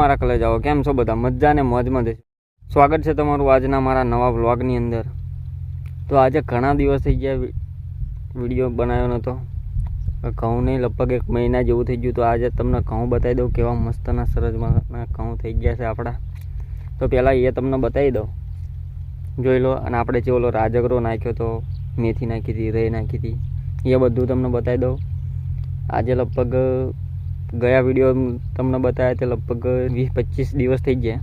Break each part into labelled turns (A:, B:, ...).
A: મારા કલેજાઓ, કેમ છો બધા? મજા ને મોજમાં દેશો સ્વાગત છે તમારું આજના મારા નવા વ્લોગની અંદર. તો આજે ઘણા દિવસ થઈ ગયા વીડિયો બનાવ્યો નહોતો ઘઉં નહીં, લગભગ એક મહિના જેવું થઈ ગયું. તો આજે તમને ઘઉં બતાવી દઉં કેવા મસ્તના સરજમાં ઘઉં થઈ ગયા છે આપણા. તો પહેલાં એ તમને બતાવી દઉં. જોઈ લો, અને આપણે જે ઓલો રાજગરો નાખ્યો તો, મેથી નાખી હતી રહી નાખી હતી, એ બધું તમને બતાવી દઉં. આજે લગભગ ગયા વીડિયો તમને બતાવ્યા તે લગભગ વીસ પચીસ દિવસ થઈ ગયા.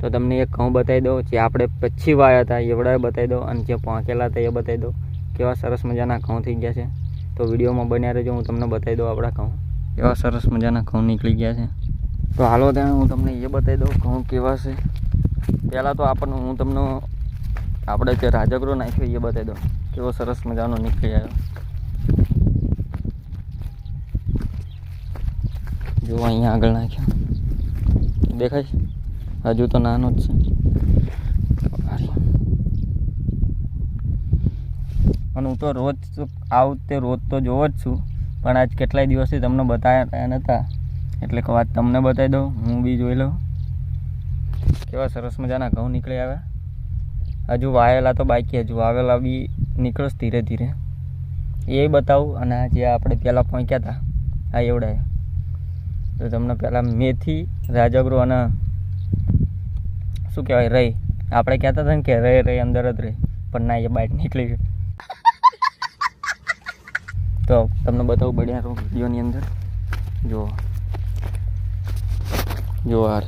A: તો તમને એક ઘઉં બતાવી દઉં, જે આપણે પછી વાયા હતા એવડાએ બતાવી દઉં અને જે પાંકેલા હતા એ બતાવી દઉં. કેવા સરસ મજાના ઘઉં થઈ ગયા છે. તો વિડીયોમાં બન્યા રહેજો, હું તમને બતાવી દઉં આપણા ઘઉં. કેવા સરસ મજાના ઘઉં નીકળી ગયા છે. તો હાલો ત્યાં હું તમને એ બતાવી દઉં, ઘઉં કેવા છે. પહેલાં તો આપણને હું તમને આપણે જે રાજગરો નાખ્યો એ બતાવી દઉં, કેવો સરસ મજાનો નીકળી આવ્યો. જો અહીંયા આગળ નાખ્યો. દેખાય હજુ તો નાનો જ છે. અને હું તો રોજ આવું તે રોજ તો જોવો જ છું. પણ આજ કેટલાય દિવસથી તમને બતાવ્યા નહોતા એટલે વાત તમને બતાવી દઉં, હું બી જોઈ લઉં. કેવા સરસ મજાના ઘઉં નીકળી આવ્યા. હજુ વાવેલા તો બાકી, હજુ વાવેલા બી નીકળશ ધીરે ધીરે. એ બતાવું અને જે આપણે પહેલાં પહોંચ્યા હતા આ એવડાય. તો તમને પહેલાં મેથી રાજાગૃહ અને શું કહેવાય રહી આપણે કહેતા હતા ને કે રહી રહી અંદર જ રહી પણ ના, એ બાઇટ નીકળી ગઈ. તો તમને બતાવું બળ્યા રહું વિડીયોની અંદર. જુઓ જુઓ આ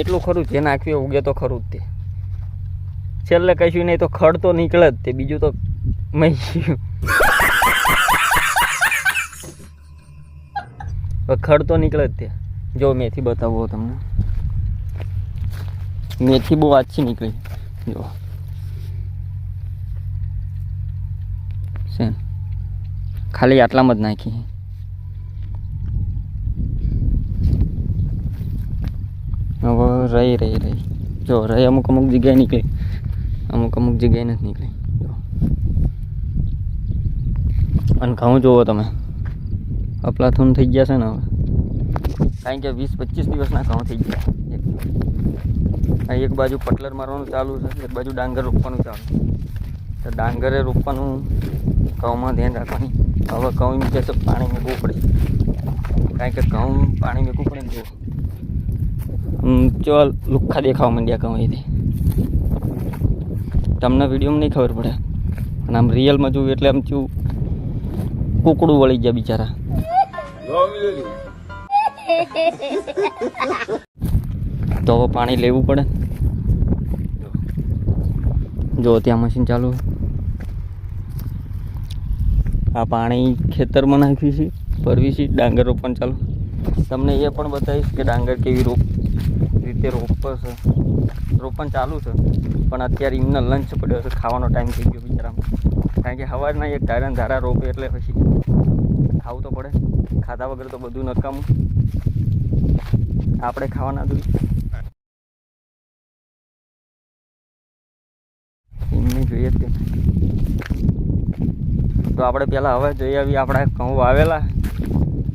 A: એટલું ખરું, જે નાખ્યું ઉગે તો ખરું જ તે. છેલ્લે કશું નહીં તો ખડ તો નીકળે જ તે, બીજું તો મહી ખડ તો નીકળે જ તે. જો મેથી બતાવો તમને. મેથી બહુ આછી નીકળી. જો. ખાલી આટલામાં જ નાખી. હવે રહી રહી રહી. જો, રહી અમુક અમુક જગ્યાએ નીકળી. અમુક અમુક જગ્યાએ નથી નીકળી. જો. અને ઘઉં જુઓ તમે. અપલાથૂન થઈ ગયા છે ને હવે. કારણ કે વીસ પચીસ દિવસના ઘઉં થઈ ગયા. એક- બાજુ પટલર મારવાનું ચાલુ છે, એક બાજુ ડાંગર રોપવાનું ચાલુ તો ડાંગરે રોપવાનું ઘઉંમાં ધ્યાન રાખવાની. હવે ઘઉં નીચે તો પાણી મૂકવું પડે. કારણ કે ઘઉં પાણી મૂકવું પડે ને આમ કેવા લુખ્ખા દેખાવા માંડ્યા ઘઉં એથી તમને વિડીયોમાં નહીં ખબર પડે. અને આમ રિયલમાં જોયું એટલે આમ ચેવું કુકડું વળી ગયા બિચારા. તો હવે પાણી લેવું પડે. જો, ત્યાં મશીન ચાલુ. આ પાણી ખેતરમાં નાખ્યું છે, ભરવી છે, ડાંગર રોપણ ચાલુ. તમને એ પણ બતાવીશ કે ડાંગર કેવી રોપ રીતે રોપે છે. રોપણ ચાલુ છે. પણ અત્યારે એમને લંચ પડ્યો છે. ખાવાનો ટાઈમ થઈ ગયો બિચારામાં. કારણ કે સવારના એક ધારણ ધારા રોપે એટલે પછી ખાવું તો પડે. ખાધા વગર તો બધું નકામું આપણે ખાવાના દૂધ એમને જોઈએ જ તે. આપણે પહેલાં હવે જોઈએ આવી આપણા ઘઉં વાવેલા.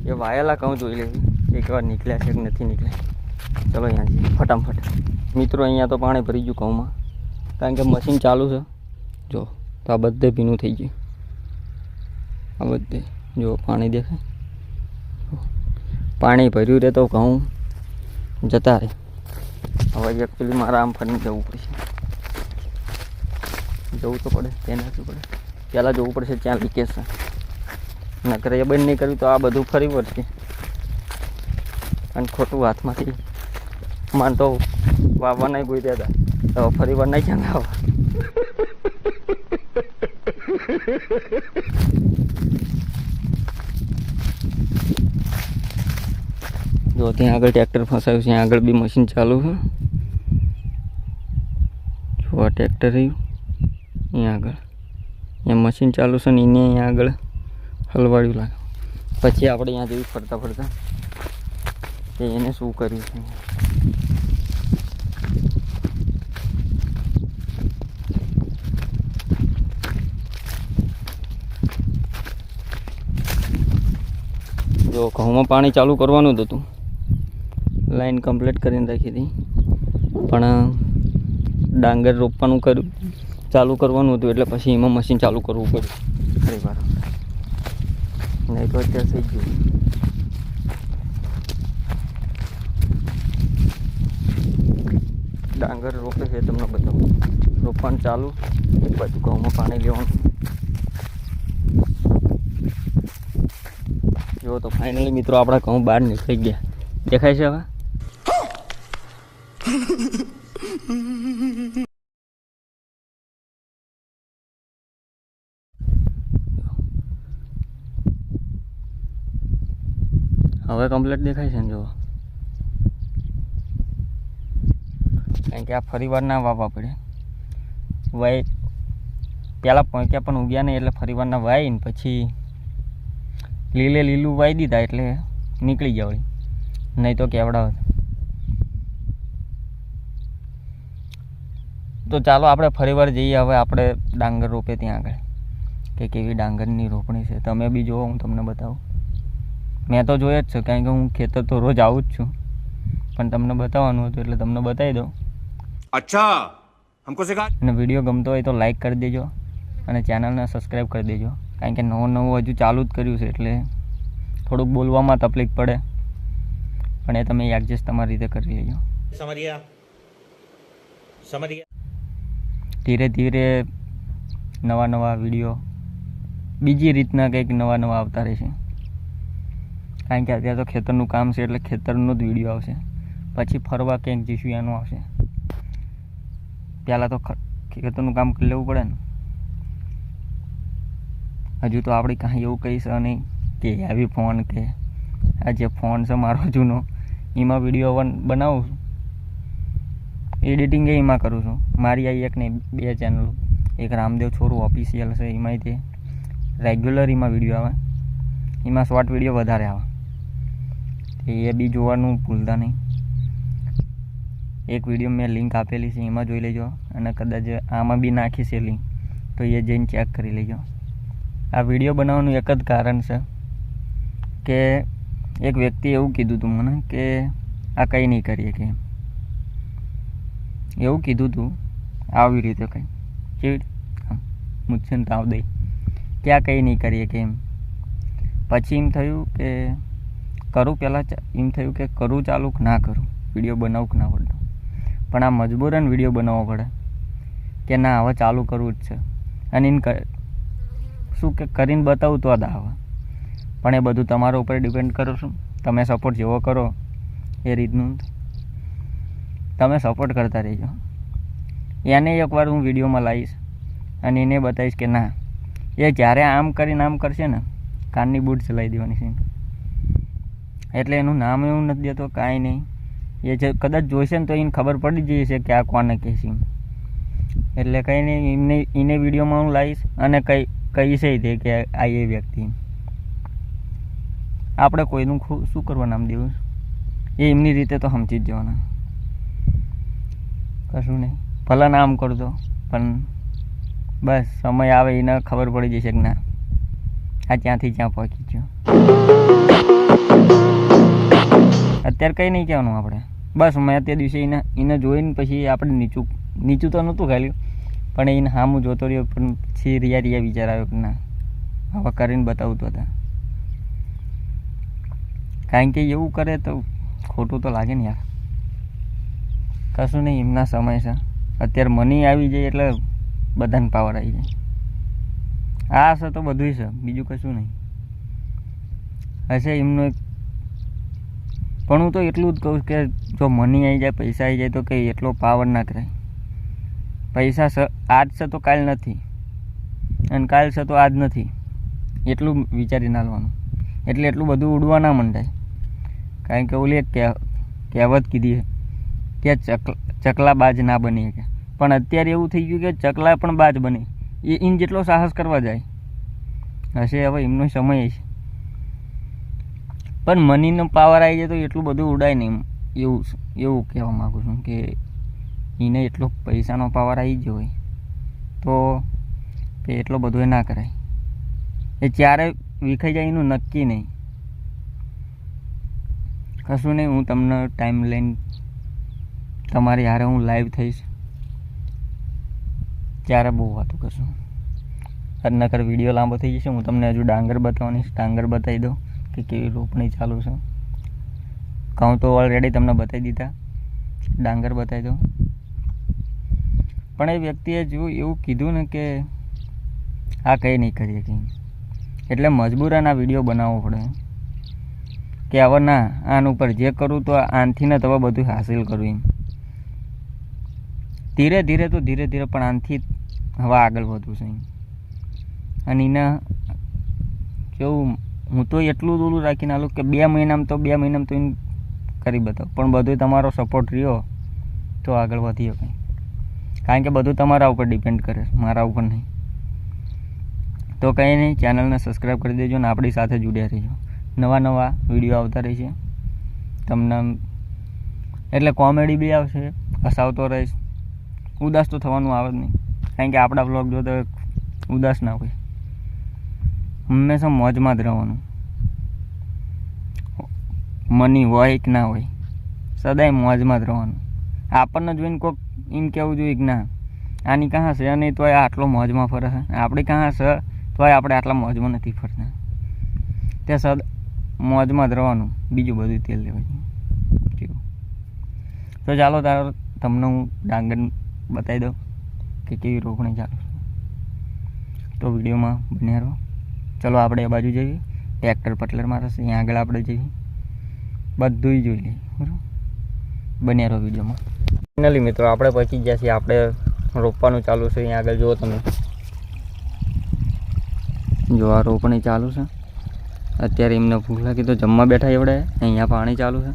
A: એ વાયેલા ઘઉં જોઈ લેવી. એકવાર નીકળ્યા છે કે નથી નીકળ્યા. ચલો અહીંયા જઈએ ફટાફટ. મિત્રો, અહીંયા તો પાણી ભરી ગયું ઘઉંમાં. કારણ કે મશીન ચાલુ છે. જો, તો આ બધે ભીનું થઈ ગયું. આ બધે. જો, પાણી દેખાય. પાણી ભર્યું રહે તો ઘઉં જતા રહે. હવે એકચુઅલી મારે આમ ફરીને જવું પડશે. જવું તો પડે તેને શું પડે. પહેલાં જવું પડશે ત્યાં લીકેજ છે નકર એ બંધ નહીં કર્યું તો આ બધું ફરી પડશે અને ખોટું હાથમાંથી માન તો વાવવા નહીં કોઈ દેતા. તો ફરી વાર નહીં ક્યાં લાવવા જો, ત્યાં આગળ ટ્રેક્ટર ફસાયું છે, આગળ બી મશીન ચાલુ છે. જો આ ટ્રેક્ટર રહ્યું. અહીંયા આગળ. અહીંયા મશીન ચાલુ છે ને એને અહીંયા આગળ હલવાડ્યું લાગે. પછી આપણે અહીંયા જેવી ફરતા ફરતા એને શું કર્યું છે? જો ઘઉંમાં પાણી ચાલુ કરવાનું જ હતું. લાઈન કમ્પ્લીટ કરીને રાખી હતી. પણ ડાંગર રોપવાનું કર્યું. ચાલુ કરવાનું હતું એટલે પછી એમાં મશીન ચાલુ કરવું પડ્યું. ફરી વાર નહીં તો અત્યારે થઈ ગયું ડાંગર રોપે છે તમને બતાવું. રોપવાનું ચાલુ એક બાજુ ઘઉંમાં પાણી લેવાનું. જો તો ફાઇનલી મિત્રો આપણા ઘઉં બહાર નીકળી ગયા. દેખાય છે હવે? હવે કમ્પ્લીટ દેખાય છે ને જો કારણ કે આ ફરી વાર ના વાવવા પડે. વાય પહેલાં પોંક્યા પણ ઉગ્યા નહીં એટલે ફરી વારના વાઈને પછી લીલે લીલું વાઈ દીધા એટલે નીકળી ગયા વળી નહીં તો કેવડાવ તો ચાલો આપણે ફરી વાર જઈએ હવે આપણે ડાંગર રોપે ત્યાં આગળ. કે કેવી ડાંગરની રોપણી છે. તમે બી જોવો હું તમને બતાવું. મેં તો જોયા જ છું કારણ કે હું ખેતર તો રોજ આવું જ છું. પણ તમને બતાવવાનું હતું એટલે તમને બતાવી દઉં.
B: અચ્છા
A: અને વીડિયો ગમતો હોય તો લાઈક કરી દેજો અને ચેનલને સબસ્ક્રાઈબ કરી દેજો. કારણ કે નવું નવું હજુ ચાલુ જ કર્યું છે એટલે થોડુંક બોલવામાં તકલીફ પડે. પણ એ તમે એડજસ્ટ તમારી રીતે કરી લેજો. ધીરે ધીરે નવા નવા વીડિયો બીજી રીતના કંઈક નવા નવા આવતા રહેશે. કારણ કે અત્યારે તો ખેતરનું કામ છે એટલે ખેતરનો જ વીડિયો આવશે. પછી ફરવા કંઈક જઈશું એનો આવશે. પહેલાં તો ખેતરનું કામ કરી લેવું પડે ને. હજુ તો આપણે કાંઈ એવું કહીશ નહીં કે આવી ફોન કે આ જે ફોન છે મારો જૂનો, એમાં વીડિયો બનાવું છું. એડિટિંગ એમાં કરું છું. મારી આ એક ને બે ચેનલો એક રામદેવ છોરું ઓફિશિયલ છે, એમાંય તે રેગ્યુલર એમાં વીડિયો આવે. એમાં શોર્ટ વીડિયો વધારે આવે. એ બી જોવાનું ભૂલતા નહીં. એક વીડિયો મેં લિંક આપેલી છે, એમાં જોઈ લેજો. અને કદાચ આમાં બી નાખી છે લિંક તો એ જઈને ચેક કરી લેજો. આ વીડિયો બનાવવાનું એક જ કારણ છે કે એક વ્યક્તિએ એવું કીધું હતું મને કે આ કંઈ નહીં કરીએ કે એવું કીધું તું, આવી રીતે કંઈ. કેવી મુझसे ને તાવ દઈ. કે આ કંઈ નહીં કરીએ કે એમ. પછી એમ થયું કે કરું પહેલાં એમ થયું કે કરું ચાલુ કે ના કરું. વીડિયો બનાવું કે ના પડતો પણ આ મજબૂરન વીડિયો બનાવવો પડે. કે ના, હવે ચાલુ કરવું જ છે. અને એને શું કે કરીને બતાવું તો દાવા. આવે પણ એ બધું તમારા ઉપર ડિપેન્ડ કરો છું તમે સપોર્ટ જેવો કરો એ રીતનું. તમે સપોર્ટ કરતા રહેજો. એને એકવાર હું વિડીયોમાં લાવીશ અને એને બતાવીશ કે ના, એ જ્યારે આમ કરીને આમ કરશે ને, કાનની બૂટ ચલાવી દેવાની છે. એટલે એનું નામ એવું નથી દેતો, કાંઈ નહીં. એ જે કદાચ જોઈશે ને તો એને ખબર પડી જઈ છે કે આ કોને કહેશે એટલે કંઈ નહીં, એમને, એને વિડીયોમાં હું લાવીશ અને કઈ કહીશે તે કે આ એ વ્યક્તિ. આપણે કોઈનું શું કરવા નામ દેવું એ એમની રીતે તો સમજી જ જવાના. કશું નહીં. ભલે નામ કરજો, પણ બસ સમય આવે એને ખબર પડી જશે કે ના. આ ત્યાંથી ત્યાં પહોંચી ગયો. અત્યારે કંઈ નહીં કહેવાનું આપણે. બસ મેં તે દિવસે એને એને જોઈને પછી આપણે નીચું નીચું તો નહોતું ખાલી પણ એને હા હું જોતો રહ્યો, પણ પછી રિયા રિયા વિચાર આવ્યો કે ના, આવા કરીને બતાવું તો હતા. કારણ કે એવું કરે તો ખોટું તો લાગે ને યાર. કશું નહીં, એમના સમય છે. અત્યારે મની આવી જાય એટલે બધાને પાવર આવી જાય. આ હશે તો બધું છે, બીજું કશું નહીં. હશે એમનું એક પણ હું તો એટલું જ કહું કે જો મની આવી જાય, પૈસા આવી જાય તો કંઈ એટલો પાવર ના કરાય. પૈસા આજ છે તો કાલ નથી. અને કાલ છે તો આજ નથી. એટલું વિચારી નાખવાનું. એટલે એટલું બધું ઉડવા ના મંડાય. કારણ કે ઓલી એક કહેવ- કહેવત કીધી કે ચક, ચકલા બાજ ના બની શકે પણ અત્યારે એવું થઈ ગયું કે ચકલા પણ બાજ બને. એ ઇન જેટલો સાહસ કરવા જાય. હશે હવે એમનો સમય છે પણ મનીનો પાવર આવી જાય તો એટલું બધું ઉડાય નહીં એવું એવું કહેવા માગું છું કે એને એટલો પૈસાનો પાવર આવી ગયો હોય, તો એ એટલો બધો એ ના કરાય. એ ક્યારે વિખાઈ જાય એનું નક્કી નહીં. કશું નહીં, હું તમને ટાઈમ લઈને તમારી હારે હું લાઈવ થઈશ. ત્યારે બહુ વાતું કરશું? નકર વીડિયો લાંબો થઈ જશે, હું તમને હજુ ડાંગર બતાવવાની, ડાંગર બતાવી દઉં કે કેવી રોપણી ચાલુ છે. કહું તો ઓલરેડી તમને બતાવી દીધા. ડાંગર બતાવી દઉં. પણ એ વ્યક્તિએ જો એવું કીધું ને કે આ કંઈ નહીં કરીએ કંઈ. એટલે મજબૂરાના વીડિયો બનાવવો પડે. કે હવે ના, આન ઉપર જે કરું તો આનથી ને તમે બધું હાસિલ કરું એમ. ધીરે ધીરે તો ધીરે ધીરે પણ આનથી હવે આગળ વધવું છે અને એના કેવું, હું તો એટલું દૂરું રાખીને આલું કે બે મહિનામાં તો, બે મહિનામાં તો કરી બતાવું. પણ બધું તમારો સપોર્ટ રહ્યો, તો આગળ વધી શકે કારણ કે બધું તમારા ઉપર ડિપેન્ડ કરે મારા ઉપર નહીં. તો કંઈ નહીં ચેનલને સબસ્ક્રાઈબ કરી દેજો ને આપણી સાથે જોડ્યા રહીજો. નવા નવા વીડિયો આવતા રહેશે. તમને એટલે કોમેડી બી આવશે, હસાવતો રહીશ. ઉદાસ તો થવાનું આવે જ નહીં. કારણ કે આપણા બ્લોગ જોતો ઉદાસ ના હોય. હંમેશા મોજમાં જ રહેવાનું. મની હોય કે ના હોય, સદાય મોજમાં જ રહેવાનું. આપણને જોઈને કોઈક એમ કહેવું જોઈએ કે ના, આની કાં છે નહીં તોય આટલો મોજમાં ફરે છે. આપણે કાં છે, તોય આપણે આટલા મોજમાં નથી ફરતા. તે સદ મોજમાં જ રહેવાનું, બીજું બધું તેલ લેવાનું તો ચાલો તારો, તમને હું ડાંગર બતાવી દઉં કે કેવી રોપણી ચાલુ તો વિડીયોમાં બન્યા રહો. ચલો આપણે એ બાજુ જઈએ. ટ્રેક્ટર પટલર મારે અહીંયા આગળ આપણે જઈએ. બધું જોઈ લઈએ, બરાબર? બન્યા રહો વિડીયોમાં. ફાઇનલી મિત્રો, આપણે પહોંચી ગયા છીએ. આપણે રોપવાનું ચાલુ છે. અહીંયા આગળ જુઓ તમે. જો આ રોપણી ચાલુ છે. અત્યારે એમને ભૂખ લાગી તો જમવા બેઠા એવડે. અહીંયા પાણી ચાલુ છે.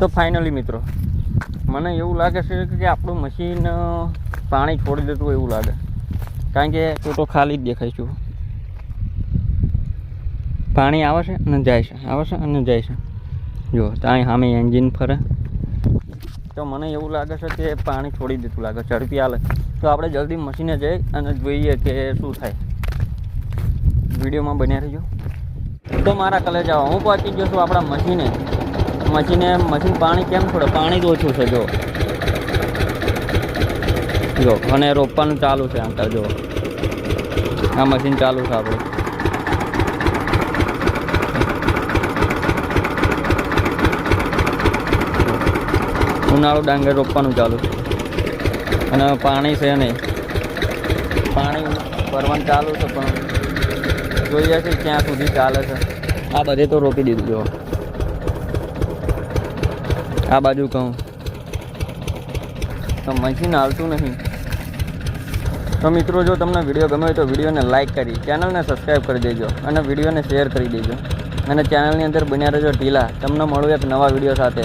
A: તો ફાઇનલી મિત્રો, મને એવું લાગે છે કે આપણું મશીન પાણી છોડી દેતું હોય એવું લાગે. કારણ કે તું તો ખાલી જ દેખાય છું. પાણી આવે છે અને જાય છે. આવે છે અને જાય છે. જો, ત્યાં સામે એન્જિન ફરે. તો મને એવું લાગે છે કે પાણી છોડી દેતું લાગે ઝડપી હાલે. તો આપણે જલ્દી મશીને જઈ અને જોઈએ કે શું થાય. વિડીયોમાં બન્યા રહીજો. તો મારા કલેજા હું પહોંચી ગયો છું આપણા મશીને. મશીને, મશીન પાણી કેમ છોડે? પાણી જ ઓછું છે, જો. જો અને રોપવાનું ચાલુ છે અંકલ જો. આ મશીન ચાલુ છે આપણું. ઉનાળુ ડાંગર રોપવાનું ચાલુ અને પાણી છે નહીં. પાણી ભરવાનું ચાલુ છે, પણ જોઈએ છે ક્યાં સુધી ચાલે છે. આ બધે તો રોપી દીધું જો આ બાજુ કહું. તો મશીન હાલતું નહીં. તો મિત્રો, જો તમને વીડિયો ગમે તો વિડીયોને લાઇક કરી, ચેનલને સબસ્ક્રાઈબ કરી દેજો અને વિડીયોને શેર કરી દેજો. અને ચેનલની અંદર બન્યા રહેજો ઢીલા. તમને મળું એક નવા વીડિયો સાથે.